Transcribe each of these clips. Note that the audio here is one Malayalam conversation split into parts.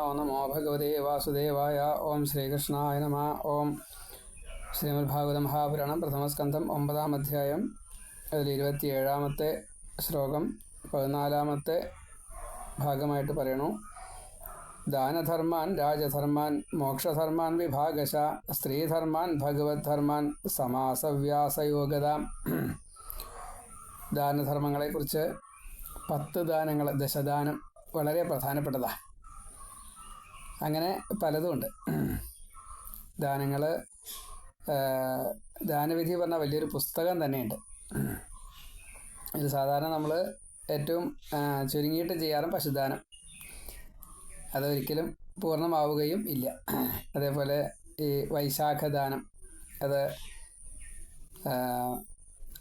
ഓം നമോ ഭഗവതേ വാസുദേവായ ഓം ശ്രീകൃഷ്ണായ നമ ഓം ശ്രീമദ് ഭാഗവത മഹാപുരാണം പ്രഥമസ്കന്ധം ഒമ്പതാം അധ്യായം അതിൽ ഇരുപത്തിയേഴാമത്തെ ശ്ലോകം പതിനാലാമത്തെ ഭാഗമായിട്ട് പറയണു. ദാനധർമാൻ രാജധർമാൻ മോക്ഷധർമാൻ വിഭാഗശ സ്ത്രീധർമാൻ ഭഗവത് ധർമാൻ സമാസവ്യാസയോഗത. ദാനധർമ്മങ്ങളെക്കുറിച്ച് പത്ത് ദാനങ്ങൾ ദശദാനം വളരെ പ്രധാനപ്പെട്ടതാണ് അങ്ങനെ പലതുമുണ്ട് ദാനങ്ങൾ ദാനവിധി പറഞ്ഞ വലിയൊരു പുസ്തകം തന്നെയുണ്ട്. ഇത് സാധാരണ നമ്മൾ ഏറ്റവും ചുരുങ്ങിയിട്ട് ചെയ്യാറും പശുദാനം. അതൊരിക്കലും പൂർണമാവുകയും ഇല്ല. അതേപോലെ ഈ വൈശാഖദാനം അത്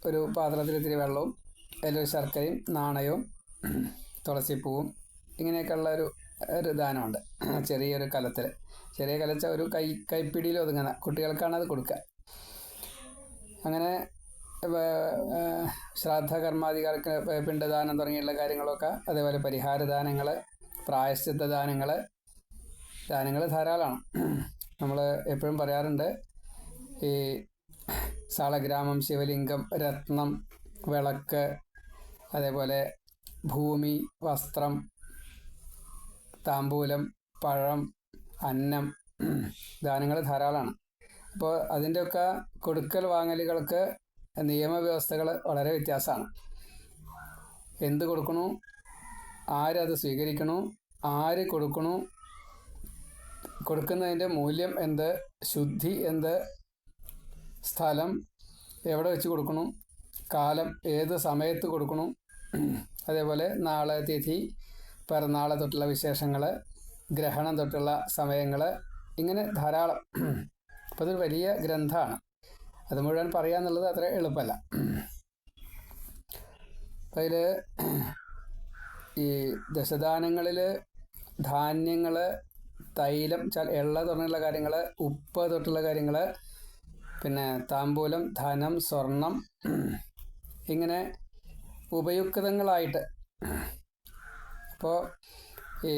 ഒരു പാത്രത്തിൽ ഇത്തിരി വെള്ളവും അതിലൊരു ശർക്കരയും നാണയവും തുളസിപ്പൂവും ഇങ്ങനെയൊക്കെയുള്ള ഒരു ഒരു ദാനമുണ്ട്. ചെറിയൊരു കലത്തിൽ. ചെറിയ കലച്ച ഒരു കൈ കൈപ്പിടിയിൽ ഒതുങ്ങുന്ന കുട്ടികൾക്കാണ് അത് കൊടുക്കുക. അങ്ങനെ ശ്രാദ്ധ കർമാധികാർക്ക് പിണ്ടദാനം തുടങ്ങിയുള്ള കാര്യങ്ങളൊക്കെ അതേപോലെ പരിഹാര പരിഹാരദാനങ്ങൾ പ്രായശ്ചിത്ത ദാനങ്ങൾ ദാനങ്ങൾ ധാരാളമാണ്. നമ്മൾ എപ്പോഴും പറയാറുണ്ട് ഈ സാളഗ്രാമം ശിവലിംഗം രത്നം വിളക്ക് അതേപോലെ ഭൂമി വസ്ത്രം താമ്പൂലം പഴം അന്നം ദാനങ്ങൾ ധാരാളമാണ്. അപ്പോൾ അതിന്റെയൊക്കെ കൊടുക്കൽ വാങ്ങലുകൾക്ക് നിയമവ്യവസ്ഥകൾ വളരെ വ്യത്യാസമാണ്. എന്ത് കൊടുക്കണു? ആരത് സ്വീകരിക്കണു? ആര് കൊടുക്കണു? കൊടുക്കുന്നതിന്റെ മൂല്യം എന്ത്? ശുദ്ധി എന്ത്? സ്ഥലം എവിടെ വെച്ച് കൊടുക്കണു? കാലം ഏത് സമയത്ത് കൊടുക്കണു? അതേപോലെ നാളെ തിഥി പിറന്നാളെ തൊട്ടുള്ള വിശേഷങ്ങൾ ഗ്രഹണം തൊട്ടുള്ള സമയങ്ങൾ ഇങ്ങനെ ധാരാളം. അപ്പോൾ അതൊരു വലിയ ഗ്രന്ഥമാണ് അത് മുഴുവൻ പറയാന്നുള്ളത് അത്ര എളുപ്പമല്ല. അപ്പം അതിൽ ഈ ദശദാനങ്ങളിൽ ധാന്യങ്ങൾ തൈലം ച എള്ള തുടങ്ങിയുള്ള കാര്യങ്ങൾ ഉപ്പ് തൊട്ടുള്ള കാര്യങ്ങൾ പിന്നെ താമ്പൂലം ധനം സ്വർണം ഇങ്ങനെ ഉപയുക്തങ്ങളായിട്ട് അപ്പോൾ ഈ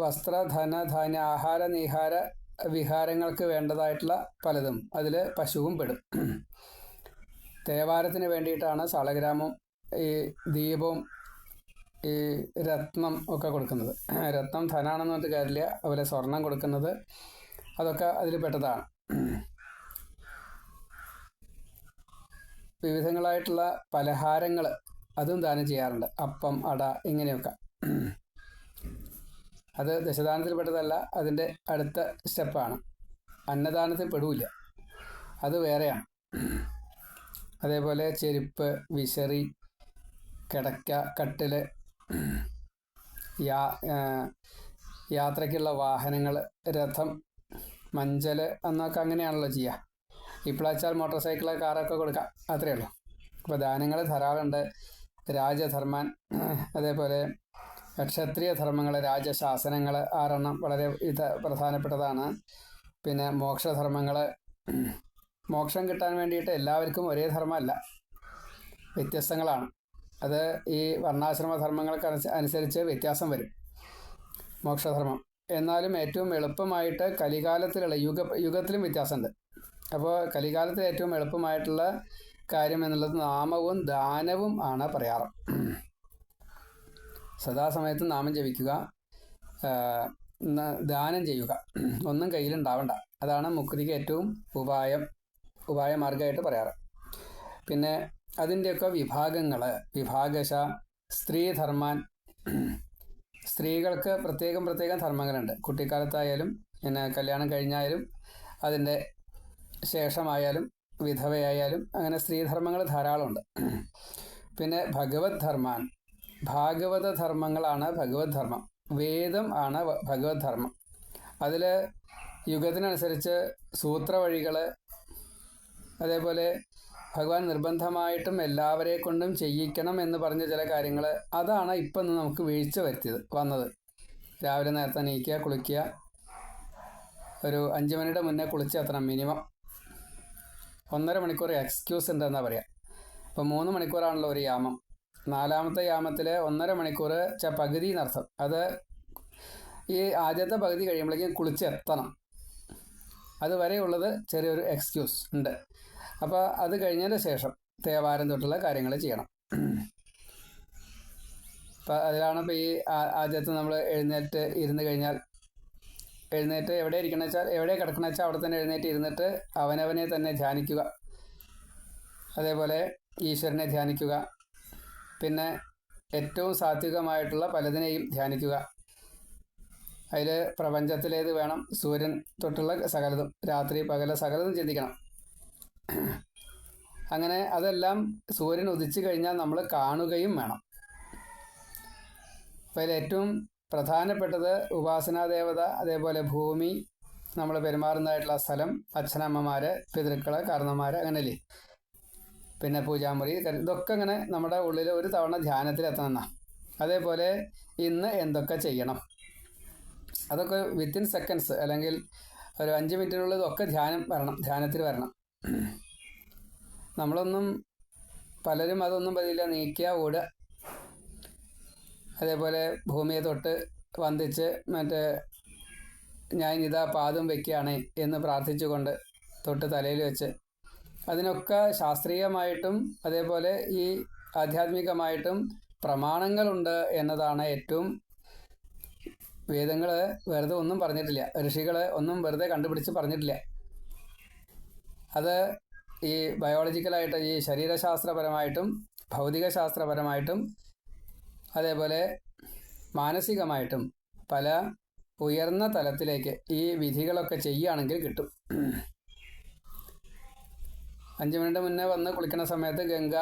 വസ്ത്ര ധന ധാന്യ ആഹാര നിഹാര വിഹാരങ്ങൾക്ക് വേണ്ടതായിട്ടുള്ള പലതും അതിൽ പശുവും പെടും. തേവാരത്തിന് വേണ്ടിയിട്ടാണ് സാളഗ്രാമം ഈ ദീപവും ഈ രത്നം ഒക്കെ കൊടുക്കുന്നത്. രത്നം ധനാണെന്ന് പറഞ്ഞിട്ട് കാര്യമില്ല. അതുപോലെ സ്വർണം കൊടുക്കുന്നത് അതൊക്കെ അതിൽ പെട്ടതാണ്. വിവിധങ്ങളായിട്ടുള്ള പലഹാരങ്ങൾ അതും ദാനം ചെയ്യാറുണ്ട്. അപ്പം അട ഇങ്ങനെയൊക്കെ. അത് ദശദാനത്തിൽപ്പെട്ടതല്ല അതിന്റെ അടുത്ത സ്റ്റെപ്പാണ്. അന്നദാനത്തിൽ പെടില്ല അത് വേറെയാണ്. അതേപോലെ ചെരുപ്പ് വിശറി കിടക്ക കട്ടിൽ യാ യാത്രയ്ക്കുള്ള വാഹനങ്ങൾ രഥം മഞ്ചൽ എന്നൊക്കെ അങ്ങനെയാണല്ലോ ചെയ്യുക ഇപ്പോഴാച്ചാൽ മോട്ടോർ സൈക്കിൾ കാറൊക്കെ കൊടുക്കാം. അത്രയേ ഉള്ളൂ. അപ്പോൾ ദാനങ്ങൾ ധാരാളമുണ്ട്. രാജധർമാൻ അതേപോലെ ക്ഷത്രിയ ധർമ്മങ്ങൾ രാജശാസനങ്ങൾ ആറെണ്ണം വളരെ ഇത് പ്രധാനപ്പെട്ടതാണ്. പിന്നെ മോക്ഷധർമ്മങ്ങൾ മോക്ഷം കിട്ടാൻ വേണ്ടിയിട്ട് എല്ലാവർക്കും ഒരേ ധർമ്മമല്ല വ്യത്യസ്തങ്ങളാണ്. അത് ഈ വർണാശ്രമ ധർമ്മങ്ങൾക്ക് അനുസ- അനുസരിച്ച് വ്യത്യാസം വരും മോക്ഷധർമ്മം. എന്നാലും ഏറ്റവും എളുപ്പമായിട്ട് കലികാലത്തിലുള്ള യുഗ യുഗത്തിലും വ്യത്യാസമുണ്ട്. അപ്പോൾ കലികാലത്തിൽ ഏറ്റവും എളുപ്പമായിട്ടുള്ള കാര്യം എന്നുള്ളത് നാമവും ദാനവും ആണ് പറയാറ്. സദാസമയത്ത് നാമം ജപിക്കുക ദാനം ചെയ്യുക. ഒന്നും കയ്യിലുണ്ടാവണ്ട. അതാണ് മുക്തിക്ക് ഏറ്റവും ഉപായം ഉപായ മാർഗമായിട്ട് പറയാറ്. പിന്നെ അതിന്റെയൊക്കെ വിഭാഗങ്ങൾ വിഭാഗശ സ്ത്രീധർമാൻ സ്ത്രീകൾക്ക് പ്രത്യേകം പ്രത്യേകം ധർമ്മങ്ങളുണ്ട്. കുട്ടിക്കാലത്തായാലും പിന്നെ കല്യാണം കഴിഞ്ഞായാലും അതിന്റെ ശേഷമായാലും വിധവയായാലും അങ്ങനെ സ്ത്രീധർമ്മങ്ങൾ ധാരാളമുണ്ട്. പിന്നെ ഭഗവത് ധർമാൻ. ഭാഗവത ധർമ്മങ്ങളാണ് ഭഗവത് ധർമ്മം. വേദം ആണ് ഭഗവത് ധർമ്മം. അതിൽ യുഗത്തിനനുസരിച്ച് സൂത്രവഴികൾ അതേപോലെ ഭഗവാൻ നിർബന്ധമായിട്ടും എല്ലാവരെ കൊണ്ടും ചെയ്യിക്കണം എന്ന് പറഞ്ഞ ചില കാര്യങ്ങൾ അതാണ് ഇപ്പം നമുക്ക് വീഴ്ച വരുത്തിയത് വന്നത്. രാവിലെ നേരത്തെ നീക്കുക കുളിക്കുക. ഒരു അഞ്ച് മിനിറ്റ് മുന്നേ കുളിച്ചെത്തണം മിനിമം. ഒന്നര മണിക്കൂർ എക്സ്ക്യൂസ് ഉണ്ടെന്നാ പറയാ. അപ്പോൾ മൂന്ന് മണിക്കൂറാണല്ലോ ഒരു യാമം. നാലാമത്തെ യാമത്തിൽ ഒന്നര മണിക്കൂർ ച പകുതി എന്നർത്ഥം. അത് ഈ ആദ്യത്തെ പകുതി കഴിയുമ്പോഴേക്കും കുളിച്ചെത്തണം അതുവരെയുള്ളത് ചെറിയൊരു എക്സ്ക്യൂസ് ഉണ്ട്. അപ്പോൾ അത് കഴിഞ്ഞതിന് ശേഷം തേവാരം തൊട്ടുള്ള കാര്യങ്ങൾ ചെയ്യണം. അപ്പം അതിലാണ് ഇപ്പോൾ ഈ ആദ്യത്തെ നമ്മൾ എഴുന്നേറ്റ് ഇരുന്ന് കഴിഞ്ഞാൽ എഴുന്നേറ്റ് എവിടെ ഇരിക്കണ വെച്ചാൽ എവിടെ കിടക്കണ വെച്ചാൽ അവിടെ തന്നെ എഴുന്നേറ്റ് ഇരുന്നിട്ട് അവനവനെ തന്നെ ധ്യാനിക്കുക. അതേപോലെ ഈശ്വരനെ ധ്യാനിക്കുക. പിന്നെ ഏറ്റവും സാത്വികമായിട്ടുള്ള പലതിനെയും ധ്യാനിക്കുക. അതിൽ പ്രപഞ്ചത്തിലേത് വേണം? സൂര്യൻ തൊട്ടുള്ള സകലതും. രാത്രി പകല സകലതും ചിന്തിക്കണം. അങ്ങനെ അതെല്ലാം സൂര്യൻ ഉദിച്ചു കഴിഞ്ഞാൽ നമ്മൾ കാണുകയും വേണം. അപ്പോൾ ഏറ്റവും പ്രധാനപ്പെട്ടത് ഉപാസനാ ദേവത അതേപോലെ ഭൂമി നമ്മൾ പെരുമാറുന്നതായിട്ടുള്ള സ്ഥലം അച്ഛനമ്മമാർ പിതൃക്കൾ കാരണന്മാർ അങ്ങനെയല്ലേ? പിന്നെ പൂജാമുറി ഇതൊക്കെ ഇങ്ങനെ നമ്മുടെ ഉള്ളിൽ ഒരു തവണ ധ്യാനത്തിൽ എത്തണം അതേപോലെ ഇന്ന് എന്തൊക്കെ ചെയ്യണം? അതൊക്കെ വിത്തിൻ സെക്കൻഡ്സ് അല്ലെങ്കിൽ ഒരു അഞ്ച് മിനിറ്റിനുള്ളിൽ ഇതൊക്കെ ധ്യാനം വരണം ധ്യാനത്തിൽ വരണം. നമ്മളൊന്നും പലരും അതൊന്നും പതിയില്ല നീക്കിയാൽ ഓടുക. അതേപോലെ ഭൂമിയെ തൊട്ട് വന്ദിച്ച് മറ്റേ ഞാൻ ഇതാ പാദം വെക്കുകയാണ് എന്ന് പ്രാർത്ഥിച്ചുകൊണ്ട് തൊട്ട് തലയിൽ വെച്ച്. അതിനൊക്കെ ശാസ്ത്രീയമായിട്ടും അതേപോലെ ഈ ആധ്യാത്മികമായിട്ടും പ്രമാണങ്ങളുണ്ട് എന്നതാണ് ഏറ്റവും വേദങ്ങൾ വെറുതെ ഒന്നും പറഞ്ഞിട്ടില്ല. ഋഷികൾ ഒന്നും വെറുതെ കണ്ടുപിടിച്ച് പറഞ്ഞിട്ടില്ല. അത് ഈ ബയോളജിക്കലായിട്ട് ഈ ശരീരശാസ്ത്രപരമായിട്ടും ഭൗതികശാസ്ത്രപരമായിട്ടും അതേപോലെ മാനസികമായിട്ടും പല ഉയർന്ന തലത്തിലേക്ക് ഈ വിധികളൊക്കെ ചെയ്യുകയാണെങ്കിൽ കിട്ടും. അഞ്ച് മിനിറ്റ് മുന്നേ വന്ന് കുളിക്കുന്ന സമയത്ത് ഗംഗ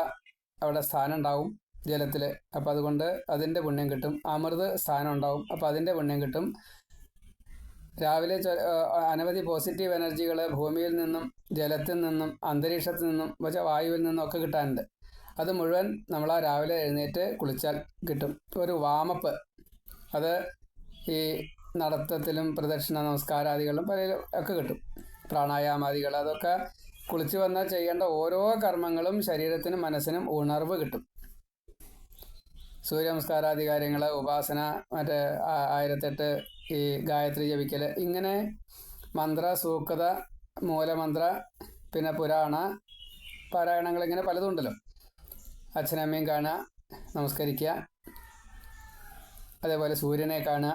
അവിടെ സ്ഥാനം ഉണ്ടാവും ജലത്തിൽ അപ്പോൾ അതുകൊണ്ട് അതിന്റെ പുണ്യം കിട്ടും. അമൃത് സ്ഥാനം ഉണ്ടാവും. അപ്പോൾ അതിന്റെ പുണ്യം കിട്ടും. രാവിലെ അനവധി പോസിറ്റീവ് എനർജികൾ ഭൂമിയിൽ നിന്നും ജലത്തിൽ നിന്നും അന്തരീക്ഷത്തിൽ നിന്നും വെച്ചാൽ വായുവിൽ നിന്നും ഒക്കെ കിട്ടാനുണ്ട്. അത് മുഴുവൻ നമ്മൾ ആ രാവിലെ എഴുന്നേറ്റ് കുളിച്ചാൽ കിട്ടും. ഒരു വാമപ്പ്. അത് ഈ നടത്തത്തിലും പ്രദക്ഷിണ നമസ്കാരാദികളും പല ഒക്കെ കിട്ടും. പ്രാണായാമാദികൾ. അതൊക്കെ കുളിച്ചു വന്നാൽ ചെയ്യേണ്ട ഓരോ കർമ്മങ്ങളും ശരീരത്തിനും മനസ്സിനും ഉണർവ് കിട്ടും. സൂര്യ നമസ്കാരാദി കാര്യങ്ങൾ ഉപാസന മറ്റേ ആയിരത്തെട്ട് ഈ ഗായത്രി ജപിക്കൽ ഇങ്ങനെ മന്ത്ര സൂക്ത മൂലമന്ത്ര പിന്നെ പുരാണ പാരായണങ്ങൾ ഇങ്ങനെ പലതും ഉണ്ടല്ലോ അച്ഛനമ്മയും കാണുക നമസ്കരിക്കുക അതേപോലെ സൂര്യനെ കാണുക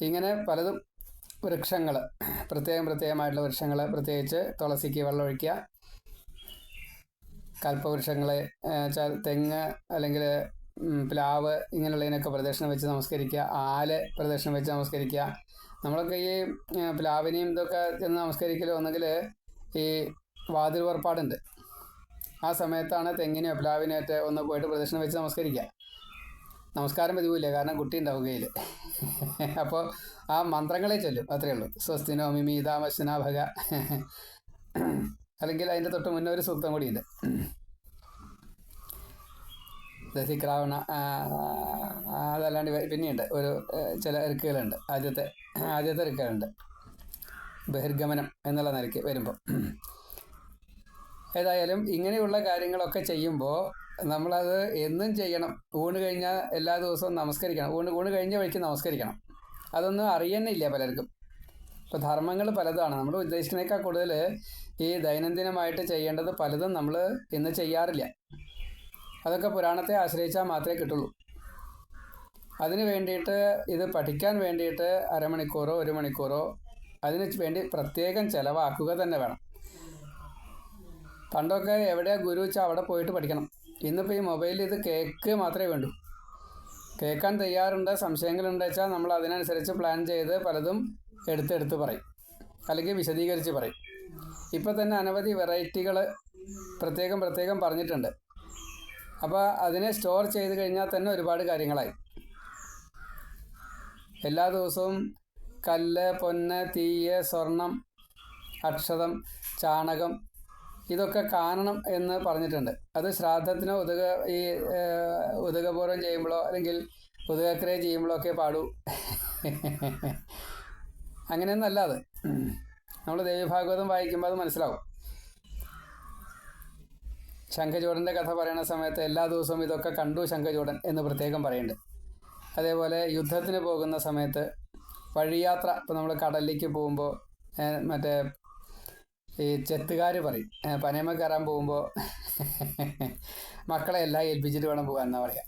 ഇങ്ങനെ പലതും വൃക്ഷങ്ങൾ പ്രത്യേകം പ്രത്യേകമായിട്ടുള്ള വൃക്ഷങ്ങൾ പ്രത്യേകിച്ച് തുളസിക്ക് വെള്ളമൊഴിക്കുക കൽപ്പവൃക്ഷങ്ങളെ തെങ്ങ് അല്ലെങ്കിൽ പ്ലാവ് ഇങ്ങനെയുള്ളതിനൊക്കെ പ്രദക്ഷിണം വെച്ച് നമസ്കരിക്കുക ആൽ പ്രദക്ഷിണം വെച്ച് നമസ്കരിക്കുക നമ്മളൊക്കെ ഈ പ്ലാവിനെയും ഇതൊക്കെ ചെന്ന് നമസ്കരിക്കലോ ഒന്നെങ്കിൽ ഈ വാതിൽ പുറപ്പാടുണ്ട് ആ സമയത്താണ് തെങ്ങിനെ പ്ലാവിനേറ്റ് ഒന്ന് പോയിട്ട് പ്രദക്ഷിണം വെച്ച് നമസ്കരിക്കുക. നമസ്കാരം പതിവില്ല? കാരണം കുട്ടി ഉണ്ടാവുകയിൽ അപ്പോൾ ആ മന്ത്രങ്ങളെ ചൊല്ലും. അത്രയേ ഉള്ളൂ. സ്വസ്തിനോ ഭഗ. അല്ലെങ്കിൽ അതിന്റെ തൊട്ട് മുന്നേ ഒരു സൂക്തം കൂടിയുണ്ട്. ദസിക്രാവണ അതല്ലാണ്ട് പിന്നെയുണ്ട്. ഒരു ചില ഇറുക്കുകളുണ്ട് ആദ്യത്തെ ആദ്യത്തെ ഇറുക്കുകളുണ്ട് ബഹിർഗമനം എന്നുള്ള നിലയ്ക്ക് വരുമ്പോൾ ഏതായാലും ഇങ്ങനെയുള്ള കാര്യങ്ങളൊക്കെ ചെയ്യുമ്പോൾ നമ്മളത് എന്നും ചെയ്യണം. ഊണ് കഴിഞ്ഞാൽ എല്ലാ ദിവസവും നമസ്കരിക്കണം. ഊണ് ഊണ് കഴിഞ്ഞ വഴിക്ക് നമസ്കരിക്കണം. അതൊന്നും അറിയുന്നില്ല പലർക്കും. ഇപ്പോൾ ധർമ്മങ്ങൾ പലതാണ്. നമ്മൾ ഉദ്ദേശിക്കുന്നേക്കാൾ കൂടുതൽ ഈ ദൈനംദിനമായിട്ട് ചെയ്യേണ്ടത് പലതും നമ്മൾ ഇന്ന് ചെയ്യാറില്ല. അതൊക്കെ പുരാണത്തെ ആശ്രയിച്ചാൽ മാത്രമേ കിട്ടുള്ളൂ. അതിന് വേണ്ടിയിട്ട് ഇത് പഠിക്കാൻ വേണ്ടിയിട്ട് അരമണിക്കൂറോ ഒരു മണിക്കൂറോ അതിന് വേണ്ടി പ്രത്യേകം ചിലവാക്കുക തന്നെ വേണം. പണ്ടൊക്കെ എവിടെയാ ഗുരു വെച്ചാൽ അവിടെ പോയിട്ട് പഠിക്കണം. ഇന്നിപ്പോൾ ഈ മൊബൈലിൽ ഇത് കേക്ക് മാത്രമേ വേണ്ടൂ. കേൾക്കാൻ തയ്യാറുണ്ട്? സംശയങ്ങളുണ്ട് വെച്ചാൽ നമ്മൾ അതിനനുസരിച്ച് പ്ലാൻ ചെയ്ത് പലതും എടുത്തെടുത്ത് പറയും. അല്ലെങ്കിൽ വിശദീകരിച്ച് പറയും. ഇപ്പോൾ തന്നെ അനവധി വെറൈറ്റികൾ പ്രത്യേകം പ്രത്യേകം പറഞ്ഞിട്ടുണ്ട്. അപ്പോൾ അതിനെ സ്റ്റോർ ചെയ്ത് കഴിഞ്ഞാൽ തന്നെ ഒരുപാട് കാര്യങ്ങളായി. എല്ലാ ദിവസവും കല്ല് പൊന്ന് തീയ് സ്വർണം അക്ഷതം ചാണകം ഇതൊക്കെ കാണണം എന്ന് പറഞ്ഞിട്ടുണ്ട്. അത് ശ്രാദ്ധത്തിനോ ഉതക ഈ ഉതകപൂർവം ചെയ്യുമ്പോഴോ അല്ലെങ്കിൽ ഉതകക്രിയ ചെയ്യുമ്പോഴോ ഒക്കെ പാടൂ. അങ്ങനെയൊന്നല്ല അത്. നമ്മൾ ദേവീഭാഗവതം വായിക്കുമ്പോൾ അത് മനസ്സിലാവും. ശംഖചൂടന്റെ കഥ പറയുന്ന സമയത്ത് എല്ലാ ദിവസവും ഇതൊക്കെ കണ്ടു ശംഖചൂടൻ എന്ന് പ്രത്യേകം പറയുന്നുണ്ട്. അതേപോലെ യുദ്ധത്തിന് പോകുന്ന സമയത്ത് വഴിയാത്ര ഇപ്പോൾ നമ്മൾ കടലിലേക്ക് പോകുമ്പോൾ മറ്റേ ഈ ചെത്തുകാർ പറയും. ഏ, പനയമ കയറാൻ പോകുമ്പോൾ മക്കളെ എല്ലാം ഏൽപ്പിച്ചിട്ട് വേണം പോകാൻ എന്നാ പറയാ.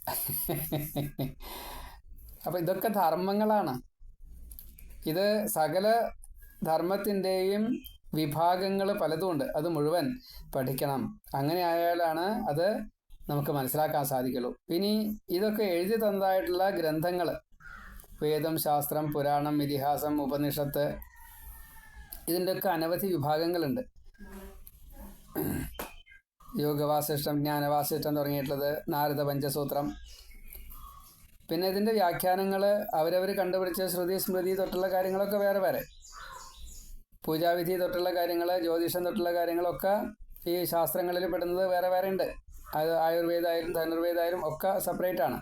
അപ്പം ഇതൊക്കെ ധർമ്മങ്ങളാണ്. ഇത് സകല ധർമ്മത്തിന്റെയും വിഭാഗങ്ങൾ പലതുമുണ്ട് അത് മുഴുവൻ പഠിക്കണം. അങ്ങനെ ആയാലാണ് അത് നമുക്ക് മനസ്സിലാക്കാൻ സാധിക്കുള്ളൂ. ഇനി ഇതൊക്കെ എഴുതി തന്നതായിട്ടുള്ള ഗ്രന്ഥങ്ങൾ വേദം ശാസ്ത്രം പുരാണം ഇതിഹാസം ഉപനിഷത്ത് ഇതിന്റെയൊക്കെ അനവധി വിഭാഗങ്ങളുണ്ട്. യോഗവാസിഷ്ടം ജ്ഞാനവാസിഷ്ടം തുടങ്ങിയിട്ടുള്ളത് നാരദ പഞ്ചസൂത്രം. പിന്നെ ഇതിന്റെ വ്യാഖ്യാനങ്ങൾ അവരവർ കണ്ടുപിടിച്ച ശ്രുതി സ്മൃതി തൊട്ടുള്ള കാര്യങ്ങളൊക്കെ വേറെ വേറെ. പൂജാവിധി തൊട്ടുള്ള കാര്യങ്ങൾ ജ്യോതിഷം തൊട്ടുള്ള കാര്യങ്ങളൊക്കെ ഈ ശാസ്ത്രങ്ങളിൽ പെടുന്നത് വേറെ വേറെ ഉണ്ട്. അത് ആയുർവേദമായാലും ധനുർവേദമായാലും ഒക്കെ സെപ്പറേറ്റ് ആണ്.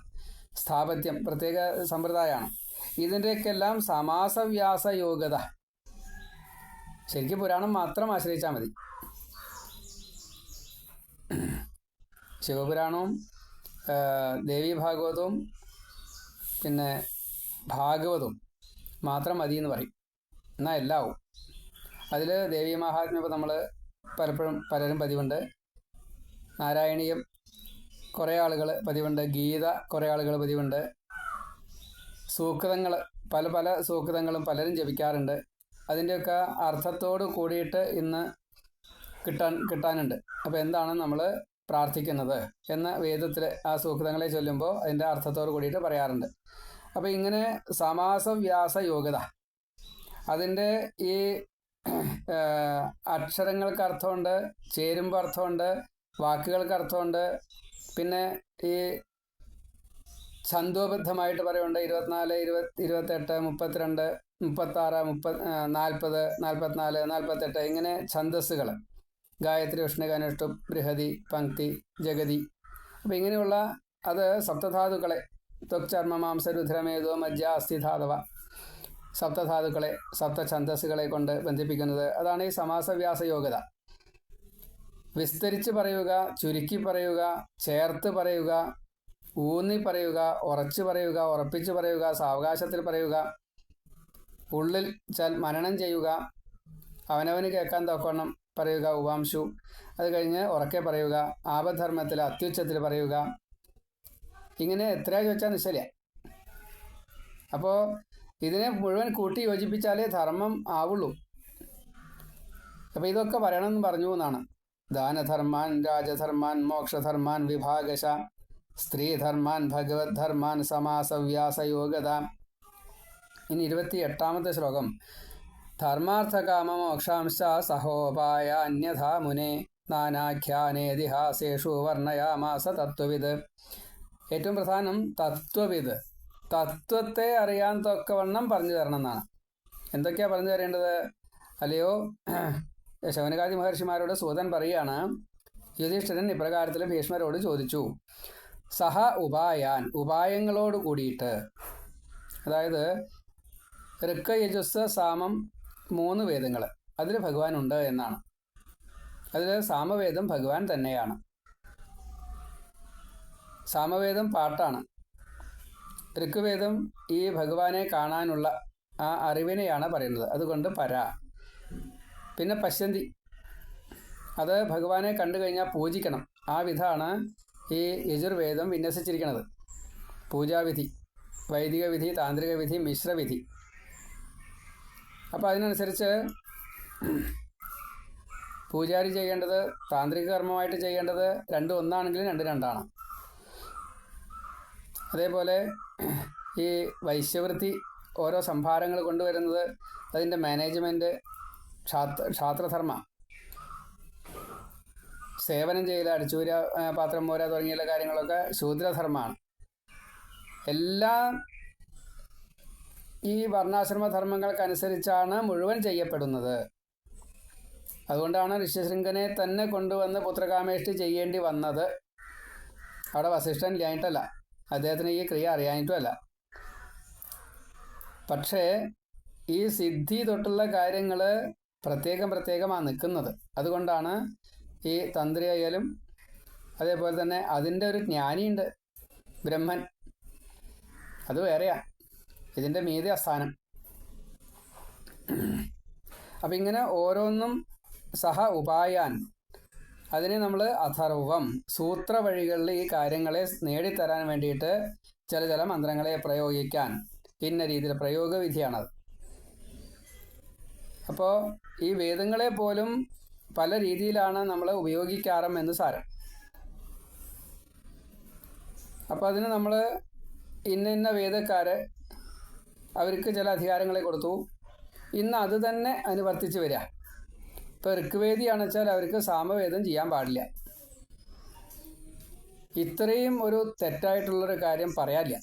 സ്ഥാപത്യം പ്രത്യേക സമ്പ്രദായമാണ്. ഇതിന്റെയൊക്കെ എല്ലാം സമാസവ്യാസ യോഗ്യത ശരിക്കും പുരാണം മാത്രം ആശ്രയിച്ചാൽ മതി. ശിവപുരാണവും ദേവി ഭാഗവതവും പിന്നെ ഭാഗവതവും മാത്രം മതി എന്ന് പറയും എന്നാൽ എല്ലാവും അതിൽ ദേവി മഹാത്മ്യം ഇപ്പോൾ നമ്മൾ പലപ്പോഴും പലരും പതിവുണ്ട്. നാരായണീയം കുറേ ആളുകൾ പതിവുണ്ട്. ഗീത കുറേ ആളുകൾ പതിവുണ്ട്. സൂക്തങ്ങൾ പല പല സൂക്തങ്ങളും പലരും ജപിക്കാറുണ്ട്. അതിന്റെയൊക്കെ അർത്ഥത്തോട് കൂടിയിട്ട് ഇന്ന് കിട്ടാൻ കിട്ടാനുണ്ട്. അപ്പോൾ എന്താണ് നമ്മൾ പ്രാർത്ഥിക്കുന്നത് എന്ന വേദത്തിൽ ആ സൂക്തങ്ങളെ ചൊല്ലുമ്പോൾ അതിന്റെ അർത്ഥത്തോട് കൂടിയിട്ട് പറയാറുണ്ട്. അപ്പോൾ ഇങ്ങനെ സമാസവ്യാസ യോഗ്യത. അതിന്റെ ഈ അക്ഷരങ്ങൾക്ക് അർത്ഥമുണ്ട് ചേരുമ്പോൾ അർത്ഥമുണ്ട് വാക്കുകൾക്ക് അർത്ഥമുണ്ട് പിന്നെ ഈ ഛന്ദോബദ്ധമായിട്ട് പറയുന്നുണ്ട് ഇരുപത്തിനാല് ഇരുപത്തി ഇരുപത്തെട്ട് മുപ്പത്തിരണ്ട് മുപ്പത്താറ് മുപ്പത് നാൽപ്പത് നാൽപ്പത്തിനാല് നാൽപ്പത്തെട്ട് ഇങ്ങനെ ഛന്തസ്സുകൾ ഗായത്രി ഉഷ്ണകാനിഷ്ടം ബൃഹതി പങ്ക്തി ജഗതി. അപ്പം ഇങ്ങനെയുള്ള അത് സപ്തധാതുക്കളെ ത്വക്ചർമ്മ മാംസ രുദ്രമേതോ മജ്ജ അസ്ഥിധാതവ സപ്തധാതുക്കളെ സപ്ത ഛന്തസ്സുകളെ കൊണ്ട് ബന്ധിപ്പിക്കുന്നത് അതാണ് ഈ സമാസവ്യാസ യോഗ്യത. വിസ്തരിച്ച് പറയുക ചുരുക്കി പറയുക ചേർത്ത് പറയുക ഊന്നി പറയുക ഉറച്ചു പറയുക ഉറപ്പിച്ച് പറയുക സാവകാശത്തിൽ പറയുക ഉള്ളിൽ ചൽ മനനം ചെയ്യുക അവനവന് കേൾക്കാൻ തക്കവണ്ണം പറയുക ഉപാംശു. അത് കഴിഞ്ഞ് ഉറക്കെ പറയുക ആപധർമ്മത്തിൽ അത്യുച്ചത്തിൽ പറയുക. ഇങ്ങനെ എത്രയാ ചോദിച്ചാൽ നിശ്ചല അപ്പോൾ ഇതിനെ മുഴുവൻ കൂട്ടി യോജിപ്പിച്ചാലേ ധർമ്മം ആവുള്ളൂ. അപ്പോൾ ഇതൊക്കെ പറയണമെന്ന് പറഞ്ഞു എന്നാണ്. ദാനധർമാൻ രാജധർമാൻ മോക്ഷധർമാൻ വിഭാഗശ സ്ത്രീധർമാൻ ഭഗവത് ധർമാൻ സമാസവ്യാസയോഗത ഇനി ഇരുപത്തി എട്ടാമത്തെ ശ്ലോകം. ധർമാർത്ഥകാമ മോക്ഷാംശ സഹോപായ അന്യഥാ മുനെ നാനാഖ്യാനേതിഹാസേഷു വർണയാമാസ തത്വവിത് ഏറ്റവും പ്രധാനം തത്വവിത് തത്വത്തെ അറിയാൻ തൊക്കവണ്ണം പറഞ്ഞു തരണം എന്നാണ്. എന്തൊക്കെയാണ് പറഞ്ഞു തരേണ്ടത്? അല്ലയോ? ശവനകാതി മഹർഷിമാരോട് സൂതൻ പറയുകയാണ്. യുധിഷ്ഠിരൻ ഇപ്രകാരത്തിൽ ഭീഷ്മരോട് ചോദിച്ചു. സഹ ഉപായാൻ ഉപായങ്ങളോട് കൂടിയിട്ട്. അതായത് ഋക്ക യജസ് സാമം മൂന്ന് വേദങ്ങൾ അതിൽ ഭഗവാൻ ഉണ്ട് എന്നാണ്. അതിൽ സാമവേദം ഭഗവാൻ തന്നെയാണ്. സാമവേദം പാട്ടാണ്. ഋക്വേദം ഈ ഭഗവാനെ കാണാനുള്ള ആ അറിവിനെയാണ് പറയുന്നത്. അതുകൊണ്ട് പര. പിന്നെ പശ്യന്തി. അത് ഭഗവാനെ കണ്ടു കഴിഞ്ഞാൽ പൂജിക്കണം. ആ വിധാണ് ഈ യജുർവേദം വിന്യസിച്ചിരിക്കുന്നത് പൂജാവിധി വൈദിക വിധി താന്ത്രിക വിധി മിശ്രവിധി. അപ്പോൾ അതിനനുസരിച്ച് പൂജാരി ചെയ്യേണ്ടത് താന്ത്രിക കർമ്മമായിട്ട് ചെയ്യേണ്ടത് രണ്ടും ഒന്നാണെങ്കിലും രണ്ട് രണ്ടാണ്. അതേപോലെ ഈ വൈശ്യവൃത്തി ഓരോ സംഭാരങ്ങൾ കൊണ്ടുവരുന്നത് അതിന്റെ മാനേജ്മെന്റ് ക്ഷാത്ര ക്ഷാത്രധർമ്മ. സേവനം ചെയ്യൽ അടിച്ചൂര പാത്രം പോര തുടങ്ങിയുള്ള കാര്യങ്ങളൊക്കെ ശൂദ്രധർമ്മമാണ്. എല്ലാം ഈ വർണാശ്രമ ധർമ്മങ്ങൾക്കനുസരിച്ചാണ് മുഴുവൻ ചെയ്യപ്പെടുന്നത്. അതുകൊണ്ടാണ് ഋഷ്യശൃംഖനെ തന്നെ കൊണ്ടുവന്ന് പുത്രകാമേഷ്ടി ചെയ്യേണ്ടി വന്നത്. അവിടെ വസിഷ്ഠൻ ഇല്ലായിട്ടല്ല അദ്ദേഹത്തിന് ഈ ക്രിയ അറിയാനിട്ടുമല്ല പക്ഷേ ഈ സിദ്ധി തൊട്ടുള്ള കാര്യങ്ങൾ പ്രത്യേകം പ്രത്യേകമാണ് നിൽക്കുന്നത്. അതുകൊണ്ടാണ് ഈ തന്ത്രി ആയാലും അതേപോലെ തന്നെ അതിന്റെ ഒരു ജ്ഞാനിയുണ്ട്. ബ്രഹ്മൻ. അത് വേറെയാ. ഇതിന്റെ മീതി അസ്ഥാനം അപ്പം ഇങ്ങനെ ഓരോന്നും സഹ ഉപായാൻ. അതിനെ നമ്മൾ അഥർവം സൂത്ര വഴികളിൽ ഈ കാര്യങ്ങളെ നേടിത്തരാൻ വേണ്ടിയിട്ട് ചില ചില മന്ത്രങ്ങളെ പ്രയോഗിക്കാൻ ഇന്ന രീതിയിൽ പ്രയോഗവിധിയാണത്. അപ്പോൾ ഈ വേദങ്ങളെ പോലും പല രീതിയിലാണ് നമ്മൾ ഉപയോഗിക്കാറും എന്ന് സാരം. അപ്പോൾ അതിന് നമ്മൾ ഇന്ന ഇന്ന വേദക്കാർ അവർക്ക് ചില അധികാരങ്ങളെ കൊടുത്തു. ഇന്ന് അത് തന്നെ അനുവർത്തിച്ച് വരിക. ഇപ്പോൾ ഋഗ്വേദിയാണെന്ന് വെച്ചാൽ അവർക്ക് സാമവേദം ചെയ്യാൻ പാടില്ല. ഇത്രയും ഒരു തെറ്റായിട്ടുള്ളൊരു കാര്യം പറയാനില്ല.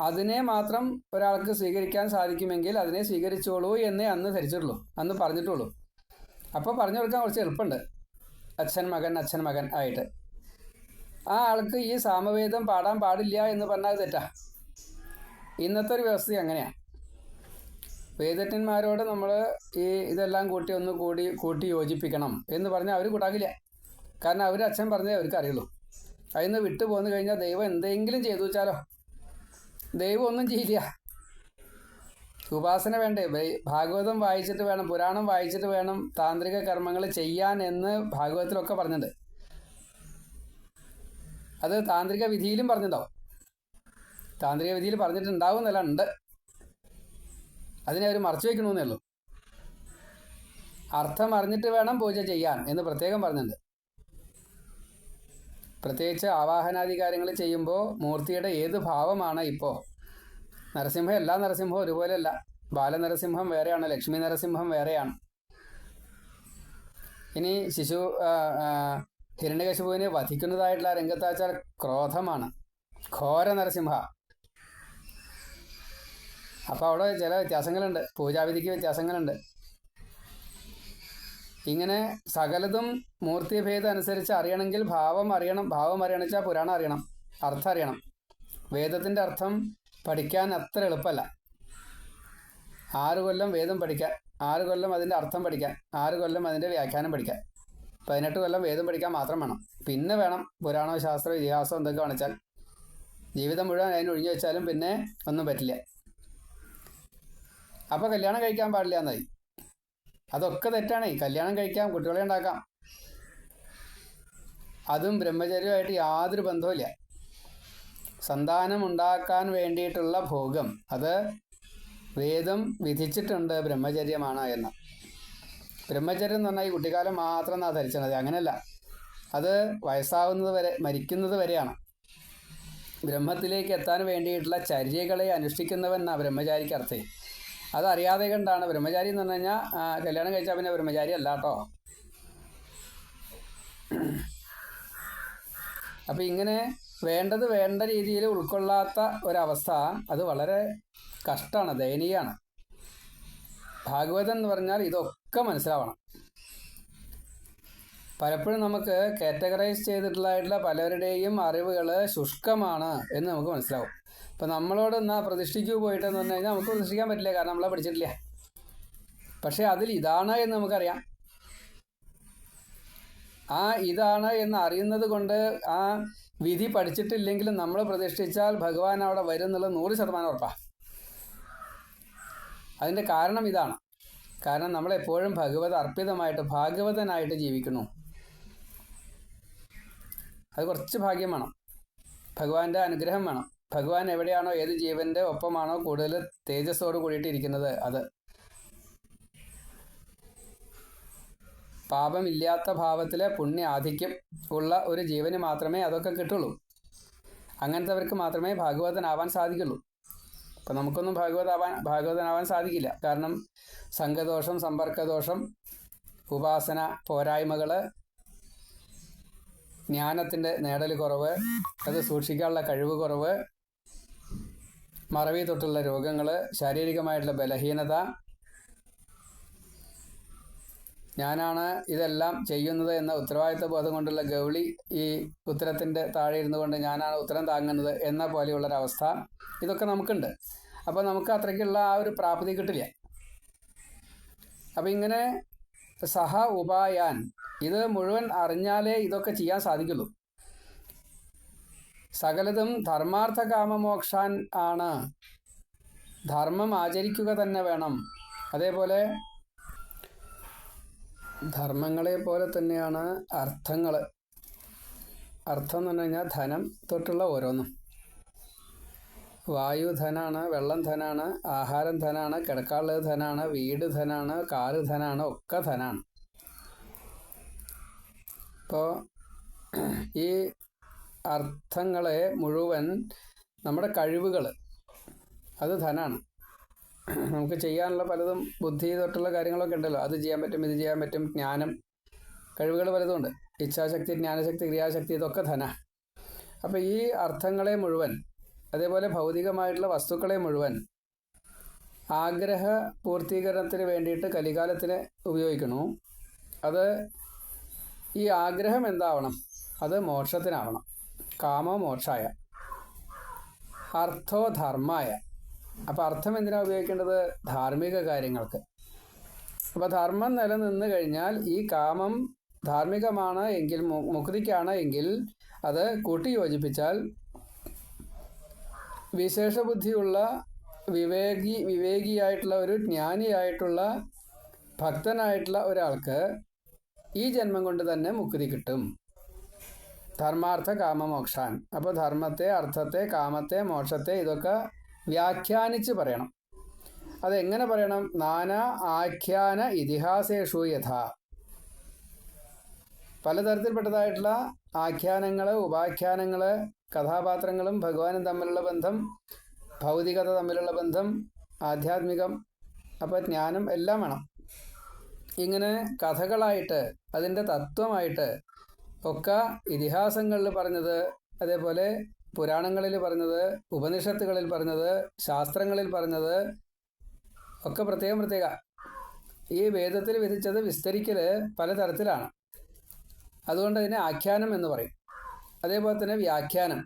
അതിനെ മാത്രം ഒരാൾക്ക് സ്വീകരിക്കാൻ സാധിക്കുമെങ്കിൽ അതിനെ സ്വീകരിച്ചോളൂ എന്നേ അന്ന് ധരിച്ചിട്ടുള്ളൂ. അന്ന് പറഞ്ഞിട്ടുള്ളൂ. അപ്പോൾ പറഞ്ഞു കൊടുക്കാൻ കുറച്ച് എളുപ്പമുണ്ട്. അച്ഛൻ മകൻ അച്ഛൻ മകൻ ആയിട്ട്. ആ ആൾക്ക് ഈ സാമവേദം പാടാൻ പാടില്ല എന്ന് പറഞ്ഞാൽ തെറ്റാ. ഇന്നത്തെ ഒരു വ്യവസ്ഥ അങ്ങനെയാണ് വേദജ്ഞന്മാരോട് നമ്മൾ ഈ ഇതെല്ലാം കൂട്ടി ഒന്ന് കൂടി കൂട്ടി യോജിപ്പിക്കണം എന്ന് പറഞ്ഞാൽ അവർ കൂട്ടാക്കില്ല കാരണം അവർ അച്ഛൻ പറഞ്ഞേ അവർക്ക് അറിയുള്ളൂ. അതിൽ നിന്ന് വിട്ടു പോന്നു കഴിഞ്ഞാൽ ദൈവം എന്തെങ്കിലും ചെയ്തു വെച്ചാലോ. ദൈവം ഒന്നും ചെയ്യില്ല. ഉപാസന വേണ്ടേ? ഭാഗവതം വായിച്ചിട്ട് വേണം പുരാണം വായിച്ചിട്ട് വേണം താന്ത്രിക കർമ്മങ്ങൾ ചെയ്യാൻ എന്ന് ഭാഗവതത്തിലൊക്കെ പറഞ്ഞിട്ടുണ്ട് അത് താന്ത്രിക വിധിയിലും പറഞ്ഞിട്ടുണ്ടാവും താന്ത്രിക വിധിയിൽ പറഞ്ഞിട്ടുണ്ടാവും എന്നല്ല ഉണ്ട്. അതിനെ അവർ മറച്ചു വയ്ക്കണമെന്നേ ഉള്ളൂ. അർത്ഥം അറിഞ്ഞിട്ട് വേണം പൂജ ചെയ്യാൻ എന്ന് പ്രത്യേകം പറഞ്ഞിട്ടുണ്ട്. പ്രത്യേകിച്ച് ആവാഹനാധികാരങ്ങൾ ചെയ്യുമ്പോൾ മൂർത്തിയുടെ ഏത് ഭാവമാണ് ഇപ്പോൾ നരസിംഹം എല്ലാ നരസിംഹവും ഒരുപോലെയല്ല. ബാലനരസിംഹം വേറെയാണ് ലക്ഷ്മി നരസിംഹം വേറെയാണ്. ഇനി ശിശു ആ, വധിക്കുന്നതായിട്ടുള്ള രംഗത്താച്ചാൽ ക്രോധമാണ്. ഘോര നരസിംഹ അപ്പോൾ അവിടെ ചില വ്യത്യാസങ്ങളുണ്ട്. പൂജാവിധിക്ക് വ്യത്യാസങ്ങളുണ്ട്. ഇങ്ങനെ സകലതും മൂർത്തിഭേദം അനുസരിച്ച് അറിയണമെങ്കിൽ ഭാവം അറിയണം. ഭാവം അറിയണച്ചാൽ പുരാണം അറിയണം. അർത്ഥം അറിയണം. വേദത്തിന്റെ അർത്ഥം പഠിക്കാൻ അത്ര എളുപ്പമല്ല. ആറ് കൊല്ലം വേദം പഠിക്കാൻ ആറ് കൊല്ലം അതിന്റെ അർത്ഥം പഠിക്കാൻ ആറ് കൊല്ലം അതിന്റെ വ്യാഖ്യാനം പഠിക്കാൻ പതിനെട്ട് കൊല്ലം വേദം പഠിക്കാൻ മാത്രം വേണം. പിന്നെ വേണം പുരാണോ ശാസ്ത്രം ഇതിഹാസം എന്തൊക്കെ കാണിച്ചാൽ ജീവിതം മുഴുവൻ അതിന് ഒഴിഞ്ഞു വെച്ചാലും പിന്നെ ഒന്നും പറ്റില്ല. അപ്പോൾ കല്യാണം കഴിക്കാൻ പാടില്ല എന്നായി. അതൊക്കെ തെറ്റാണ്. കല്യാണം കഴിക്കാം കുട്ടികളെ ഉണ്ടാക്കാം. അതും ബ്രഹ്മചര്യമായിട്ട് യാതൊരു ബന്ധവുമില്ല. സന്താനം ഉണ്ടാക്കാൻ വേണ്ടിയിട്ടുള്ള ഭോഗം. അത് വേദം വിധിച്ചിട്ടുണ്ട് ബ്രഹ്മചര്യമാണ് എന്ന്. ബ്രഹ്മചര്യം എന്ന് പറഞ്ഞാൽ ഈ കുട്ടിക്കാലം മാത്രം എന്നാണ് ധരിച്ചത്? അങ്ങനെയല്ല. അത് വയസ്സാവുന്നത് വരെ മരിക്കുന്നത് വരെയാണ്. ബ്രഹ്മത്തിലേക്ക് എത്താൻ വേണ്ടിയിട്ടുള്ള ചര്യകളെ അനുഷ്ഠിക്കുന്നവൻ എന്നാ ബ്രഹ്മചാരിക്ക് അർത്ഥം. അതറിയാതെ കണ്ടാണ് ബ്രഹ്മചാരി എന്ന് പറഞ്ഞു കഴിഞ്ഞാൽ കല്യാണം കഴിച്ചാൽ പിന്നെ ബ്രഹ്മചാരി അല്ല കേട്ടോ. അപ്പം ഇങ്ങനെ വേണ്ടത് വേണ്ട രീതിയിൽ ഉൾക്കൊള്ളാത്ത ഒരവസ്ഥ അത് വളരെ കഷ്ടമാണ് ദയനീയമാണ്. ഭാഗവതം എന്ന് പറഞ്ഞാൽ ഇതൊക്കെ മനസ്സിലാവണം. പലപ്പോഴും നമുക്ക് കാറ്റഗറൈസ് ചെയ്തിട്ടുള്ളതായിട്ടുള്ള പലരുടെയും അറിവുകൾ ശുഷ്കമാണ് എന്ന് നമുക്ക് മനസ്സിലാവും. ഇപ്പം നമ്മളോട് എന്നാ പ്രതിഷ്ഠിക്കൂ പോയിട്ടെന്ന് പറഞ്ഞു കഴിഞ്ഞാൽ നമുക്ക് പ്രതിഷ്ഠിക്കാൻ പറ്റില്ല കാരണം നമ്മളെ പഠിച്ചിട്ടില്ല. പക്ഷേ അതിൽ ഇതാണ് എന്ന് നമുക്കറിയാം. ആ ഇതാണ് എന്ന് അറിയുന്നത് കൊണ്ട് ആ വിധി പഠിച്ചിട്ടില്ലെങ്കിലും നമ്മൾ പ്രതിഷ്ഠിച്ചാൽ ഭഗവാൻ അവിടെ വരും എന്നുള്ളത് നൂറ് ശതമാനം ഉറപ്പാണ് അതിന്റെ കാരണം ഇതാണ്. കാരണം നമ്മളെപ്പോഴും ഭഗവത് അർപ്പിതമായിട്ട് ഭാഗവതനായിട്ട് ജീവിക്കുന്നു. അത് കുറച്ച് ഭാഗ്യം വേണം. ഭഗവാന്റെ അനുഗ്രഹം വേണം. ഭഗവാൻ എവിടെയാണോ ഏത് ജീവന്റെ ഒപ്പമാണോ കൂടുതൽ തേജസ്സോട് കൂടിയിട്ട് ഇരിക്കുന്നത് അത്. പാപമില്ലാത്ത ഭാവത്തിലെ പുണ്യ ആധിക്യം ഉള്ള ഒരു ജീവന് മാത്രമേ അതൊക്കെ കിട്ടുള്ളൂ. അങ്ങനത്തെവർക്ക് മാത്രമേ ഭാഗവതനാവാൻ സാധിക്കുള്ളൂ. അപ്പം നമുക്കൊന്നും ഭാഗവതാവാൻ ഭാഗവതനാവാൻ സാധിക്കില്ല. കാരണം സംഘദോഷം സമ്പർക്കദോഷം ഉപാസന പോരായ്മകൾ ജ്ഞാനത്തിന്റെ നേടൽ കുറവ് അത് സൂക്ഷിക്കാനുള്ള കഴിവ് കുറവ് മറവി തൊട്ടുള്ള രോഗങ്ങൾ ശാരീരികമായിട്ടുള്ള ബലഹീനത. ഞാനാണ് ഇതെല്ലാം ചെയ്യുന്നത് എന്ന ഉത്തരവാദിത്വ ബോധം കൊണ്ടുള്ള ഗൗളി ഈ ഉത്തരത്തിന്റെ താഴെ ഇരുന്നു കൊണ്ട് ഞാനാണ് ഉത്തരം താങ്ങുന്നത് എന്ന പോലെയുള്ളൊരവസ്ഥ ഇതൊക്കെ നമുക്കുണ്ട്. അപ്പോൾ നമുക്ക് അത്രയ്ക്കുള്ള ആ ഒരു പ്രാപ്തി കിട്ടില്ല. അപ്പം ഇങ്ങനെ സഹ ഉപായാൻ ഇത് മുഴുവൻ അറിഞ്ഞാലേ ഇതൊക്കെ ചെയ്യാൻ സാധിക്കുള്ളൂ. സകലതും ധർമാർത്ഥ കാമമോക്ഷാൻ ആണ്. ധർമ്മം ആചരിക്കുക തന്നെ വേണം. അതേപോലെ ധർമ്മങ്ങളെ പോലെ തന്നെയാണ് അർത്ഥങ്ങൾ അർത്ഥം എന്ന് പറഞ്ഞു കഴിഞ്ഞാൽ ധനം തൊട്ടുള്ള ഓരോന്നും. വായു ധനാണ് വെള്ളം ധനാണ് ആഹാരം ധനാണ് കിടക്കാനുള്ളത് ധനാണ് വീട് ധനാണ് കാറ് ധനാണ് ഒക്കെ ധനാണ്. ഇപ്പോൾ ഈ അർത്ഥങ്ങളെ മുഴുവൻ നമ്മുടെ കഴിവുകൾ അത് ധനാണ്. നമുക്ക് ചെയ്യാനുള്ള പലതും ബുദ്ധി തൊട്ടുള്ള കാര്യങ്ങളൊക്കെ ഉണ്ടല്ലോ. അത് ചെയ്യാൻ പറ്റും ഇത് ചെയ്യാൻ പറ്റും ജ്ഞാനം. കഴിവുകൾ പലതുമുണ്ട് ഇച്ഛാശക്തി ജ്ഞാനശക്തി ക്രിയാശക്തി ഇതൊക്കെ ധന. അപ്പോൾ ഈ അർത്ഥങ്ങളെ മുഴുവൻ അതേപോലെ ഭൗതികമായിട്ടുള്ള വസ്തുക്കളെ മുഴുവൻ ആഗ്രഹ പൂർത്തീകരണത്തിന് വേണ്ടിയിട്ട് കലികാലത്തിന് ഉപയോഗിക്കണു. അത് ഈ ആഗ്രഹം എന്താവണം? അത് മോക്ഷത്തിനാവണം. കാമോ മോക്ഷായ അർത്ഥോ ധർമായ അപ്പോൾ അർത്ഥം എന്തിനാ ഉപയോഗിക്കേണ്ടത്? ധാർമ്മിക കാര്യങ്ങൾക്ക്. അപ്പോൾ ധർമ്മം നിലനിന്ന് കഴിഞ്ഞാൽ ഈ കാമം ധാർമ്മികമാണ് എങ്കിൽ മുക്തിക്കാണ് എങ്കിൽ അത് കൂട്ടിയോജിപ്പിച്ചാൽ വിശേഷബുദ്ധിയുള്ള വിവേകി വിവേകിയായിട്ടുള്ള ഒരു ജ്ഞാനിയായിട്ടുള്ള ഭക്തനായിട്ടുള്ള ഒരാൾക്ക് ഈ ജന്മം കൊണ്ട് തന്നെ മുക്തി കിട്ടും. ധർമാർത്ഥ കാമമോക്ഷാൻ. അപ്പോൾ ധർമ്മത്തെ അർത്ഥത്തെ കാമത്തെ മോക്ഷത്തെ ഇതൊക്കെ വ്യാഖ്യാനിച്ച് പറയണം. അതെങ്ങനെ പറയണം? നാനാ ആഖ്യാന ഇതിഹാസേഷു യഥ. പലതരത്തിൽപ്പെട്ടതായിട്ടുള്ള ആഖ്യാനങ്ങൾ ഉപാഖ്യാനങ്ങൾ കഥാപാത്രങ്ങളും ഭഗവാനും തമ്മിലുള്ള ബന്ധം ഭൗതികത തമ്മിലുള്ള ബന്ധം ആധ്യാത്മികം അപ്പോൾ ജ്ഞാനം എല്ലാം വേണം. ഇങ്ങനെ കഥകളായിട്ട് അതിന്റെ തത്വമായിട്ട് ഒക്കെ ഇതിഹാസങ്ങളിൽ പറഞ്ഞത് അതേപോലെ പുരാണങ്ങളിൽ പറഞ്ഞത് ഉപനിഷത്തുകളിൽ പറഞ്ഞത് ശാസ്ത്രങ്ങളിൽ പറഞ്ഞത് ഒക്കെ പ്രത്യേകം പ്രത്യേക. ഈ വേദത്തിൽ വിധിച്ചത് വിസ്തരിക്കൽ പലതരത്തിലാണ്. അതുകൊണ്ട് അതിനെ ആഖ്യാനം എന്ന് പറയും. അതേപോലെ തന്നെ വ്യാഖ്യാനം.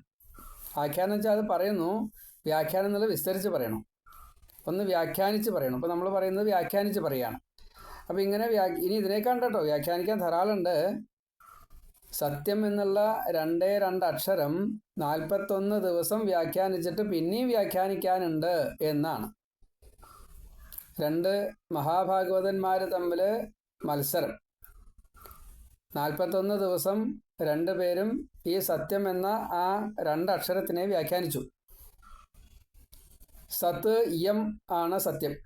ആഖ്യാനം വെച്ചാൽ അത് പറയുന്നു വ്യാഖ്യാനം എന്നുള്ളത് വിസ്തരിച്ച് പറയണം. ഒന്ന് വ്യാഖ്യാനിച്ച് പറയണം. അപ്പോൾ നമ്മൾ പറയുന്നത് വ്യാഖ്യാനിച്ച് പറയുകയാണ്. അപ്പോൾ ഇങ്ങനെ വ്യാ ഇനി ഇതിനേക്കാണ്ട് കേട്ടോ വ്യാഖ്യാനിക്കാൻ ധാരാളമുണ്ട്. സത്യം എന്നുള്ള രണ്ടേ രണ്ട് അക്ഷരം നാൽപ്പത്തൊന്ന് ദിവസം വ്യാഖ്യാനിച്ചിട്ട് പിന്നെയും വ്യാഖ്യാനിക്കാനുണ്ട് എന്നാണ്. രണ്ട് മഹാഭാഗവതന്മാർ തമ്മിൽ മത്സരം. നാൽപ്പത്തൊന്ന് ദിവസം രണ്ടു പേരും ഈ സത്യം എന്ന ആ രണ്ടക്ഷരത്തിനെ വ്യാഖ്യാനിച്ചു. സത്ത് യം ആണ് സത്യം.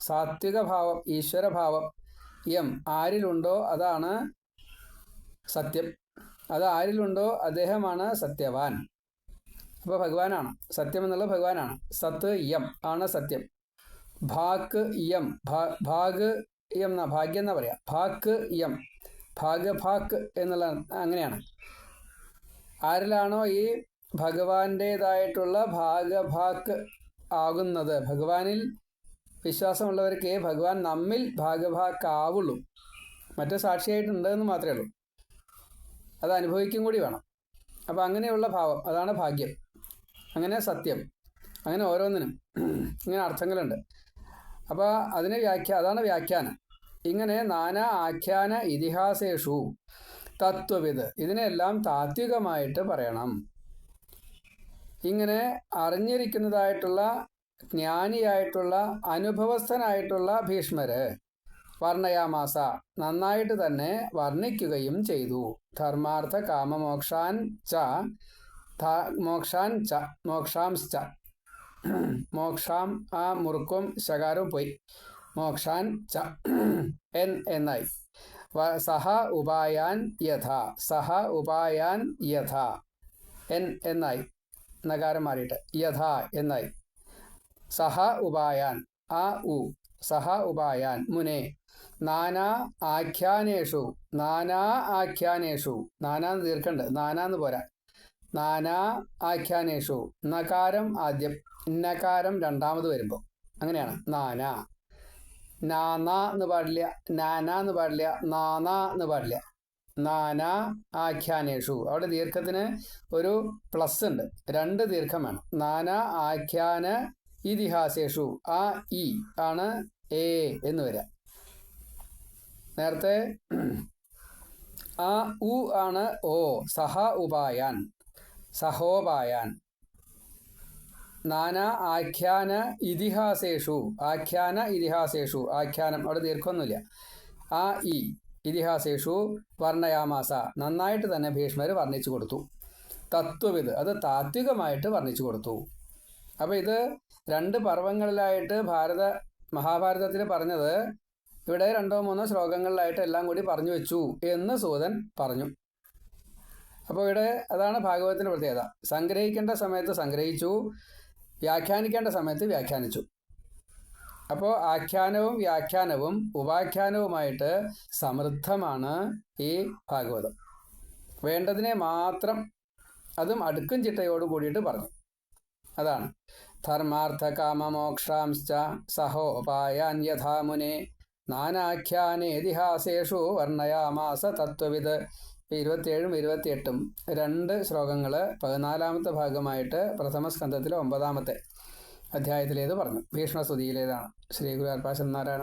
സാത്വിക ഭാവം ഈശ്വരഭാവം യം ആരിലുണ്ടോ അതാണ് സത്യം. അത് ആരിലുണ്ടോ അദ്ദേഹമാണ് സത്യവാൻ. അപ്പോൾ ഭഗവാനാണ്. സത്യം എന്നുള്ളത് ഭഗവാനാണ്. സത്ത് യം ആണ് സത്യം. ഭാക്ക് യം ഭാഗ് യം എന്നാ ഭാഗ്യം എന്നാ പറയാ? ഭാക്ക് യം ഭാഗ് ഭാക്ക് എന്നുള്ള അങ്ങനെയാണ്. ആരിലാണോ ഈ ഭഗവാന്റേതായിട്ടുള്ള ഭാഗഭാക്ക് ആകുന്നത്? ഭഗവാനിൽ വിശ്വാസമുള്ളവർക്ക് ഭഗവാൻ നമ്മിൽ ഭാഗഭാക്കാവുള്ളൂ മറ്റു സാക്ഷിയായിട്ടുണ്ട് എന്ന് മാത്രമേ ഉള്ളൂ. അത് അനുഭവിക്കും കൂടി വേണം. അപ്പോൾ അങ്ങനെയുള്ള ഭാവം അതാണ് ഭാഗ്യം. അങ്ങനെ സത്യം. അങ്ങനെ ഓരോന്നിനും ഇങ്ങനെ അർത്ഥങ്ങളുണ്ട്. അപ്പോൾ അതിനെ വ്യാഖ്യ അതാണ് വ്യാഖ്യാനം. ഇങ്ങനെ നാനാ ആഖ്യാന ഇതിഹാസേഷു തത്വവിത് ഇതിനെല്ലാം താത്വികമായിട്ട് പറയണം. ഇങ്ങനെ അറിഞ്ഞിരിക്കുന്നതായിട്ടുള്ള ജ്ഞാനിയായിട്ടുള്ള അനുഭവസ്ഥനായിട്ടുള്ള ഭീഷ്മര് വർണയാമാസ. നന്നായിട്ട് തന്നെ വർണിക്കുകയും ചെയ്തു. ധർമാർത്ഥ കാമമോക്ഷാൻ ച മോക്ഷാൻ ച മോക്ഷാംശ്ച മോക്ഷാം ആ മുറുക്കും ശകാരവും പോയി. മോക്ഷാൻ ച എൻ എന്നായി. സഹ ഉപായാൻ യഥ സഹ ഉപായാൻ യഥ എൻ എന്നായി. നഗാരം മാറിയിട്ട്. യഥ എന്നായി. സഹ ഉപായാൻ ആ ഉ സഹ ഉപായാൻ മുനെ. നാനാ ആഖ്യാനേഷു നാനാ ആഖ്യാനേഷു. നാനാന്ന് തീർക്കണ്ട്. നാനാന്ന് പോരാ. നാനാ ആഖ്യാനേഷു. നകാരം ആദ്യം. നകാരം രണ്ടാമത് വരുമ്പോൾ അങ്ങനെയാണ്. നാനാ. നാനാ എന്ന് പാടില്ല. നാനാ എന്ന് പാടില്ല. നാനാ എന്ന് പാടില്ല. നാനാ ആഖ്യാനേഷു. അവിടെ ദീർഘത്തിന് ഒരു പ്ലസ് ഉണ്ട്. രണ്ട് ദീർഘം വേണം. നാനാ ആഖ്യാന ഇതിഹാസേഷു. ആ ഇ ആണ് എ എന്ന് വരിക നേരത്തെ ആ ഉ ആണ് ഓ സഹ ഉപായാൻ സഹോപായാൻ. നാനാ ആഖ്യാന ഇതിഹാസേഷു ആഖ്യാന ഇതിഹാസേഷു ആഖ്യാനം അവിടെ ദീർഘമൊന്നുമില്ല. ആ ഇ ഇതിഹാസേഷു വർണയാമാസ നന്നായിട്ട് തന്നെ ഭീഷ്മർ വർണിച്ചു കൊടുത്തു. തത്വവിത് അത് താത്വികമായിട്ട് വർണിച്ചു കൊടുത്തു. അപ്പോൾ ഇത് രണ്ട് പർവങ്ങളിലായിട്ട് ഭാരത മഹാഭാരതത്തിൽ പറഞ്ഞത് ഇവിടെ രണ്ടോ മൂന്നോ ശ്ലോകങ്ങളിലായിട്ട് എല്ലാം കൂടി പറഞ്ഞു വെച്ചു എന്ന് സൂതൻ പറഞ്ഞു. അപ്പോൾ ഇവിടെ അതാണ് ഭാഗവതത്തിന്റെ പ്രത്യേകത. സംഗ്രഹിക്കേണ്ട സമയത്ത് സംഗ്രഹിച്ചു വ്യാഖ്യാനിക്കേണ്ട സമയത്ത് വ്യാഖ്യാനിച്ചു. അപ്പോൾ ആഖ്യാനവും വ്യാഖ്യാനവും ഉപാഖ്യാനവുമായിട്ട് സമൃദ്ധമാണ് ഈ ഭാഗവതം. വേണ്ടതിനെ മാത്രം അതും അടുക്കും ചിട്ടയോട് കൂടിയിട്ട് പറഞ്ഞു. അതാണ്. ധർമാർത്ഥ കാമമോക്ഷാംശ്ച സഹോപായാൻ യഥാ മുനെ നാനാഖ്യാനേതിഹാസേഷു വർണയാമാസ തത്വവിത് ഇരുപത്തിയേഴും ഇരുപത്തിയെട്ടും രണ്ട് ശ്ലോകങ്ങൾ പതിനാലാമത്തെ ഭാഗമായിട്ട് പ്രഥമ സ്കന്ധത്തിലെ ഒമ്പതാമത്തെ അധ്യായത്തിലേത് പറഞ്ഞു. ഭീഷ്മസ്തുതിയിലേതാണ്. ശ്രീ ഗുരു അർപ്പാശം നാരായണ നാരായണ